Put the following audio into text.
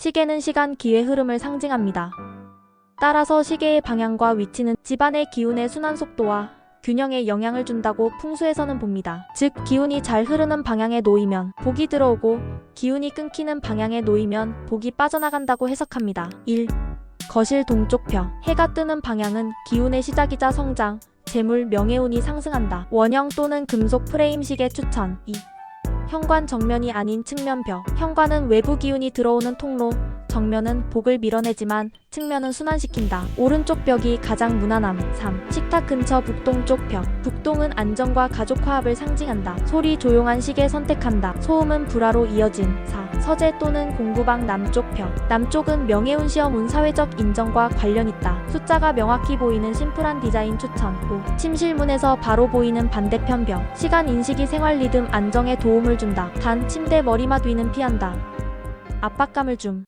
시계는 시간, 기회, 흐름을 상징합니다. 따라서 시계의 방향과 위치는 집안의 기운의 순환 속도와 균형에 영향을 준다고 풍수에서는 봅니다. 즉, 기운이 잘 흐르는 방향에 놓이면 복이 들어오고 기운이 끊기는 방향에 놓이면 복이 빠져나간다고 해석합니다. 1. 거실 동쪽펴. 해가 뜨는 방향은 기운의 시작이자 성장, 재물, 명예운이 상승한다. 원형 또는 금속 프레임 시계 추천. 2. 현관 정면이 아닌 측면벼. 현관은 외부 기운이 들어오는 통로, 정면은 복을 밀어내지만 측면은 순환시킨다. 오른쪽 벽이 가장 무난함. 3. 식탁 근처 북동쪽 벽. 북동은 안정과 가족 화합을 상징한다. 소리 조용한 시계 선택한다. 소음은 불화로 이어진. 4. 서재 또는 공부방 남쪽 벽. 남쪽은 명예운 시험 운 사회적 인정과 관련 있다. 숫자가 명확히 보이는 심플한 디자인 추천. 5. 침실문에서 바로 보이는 반대편 벽. 시간 인식이 생활 리듬 안정에 도움을 준다. 단 침대 머리맡 위는 피한다. 압박감을 줌.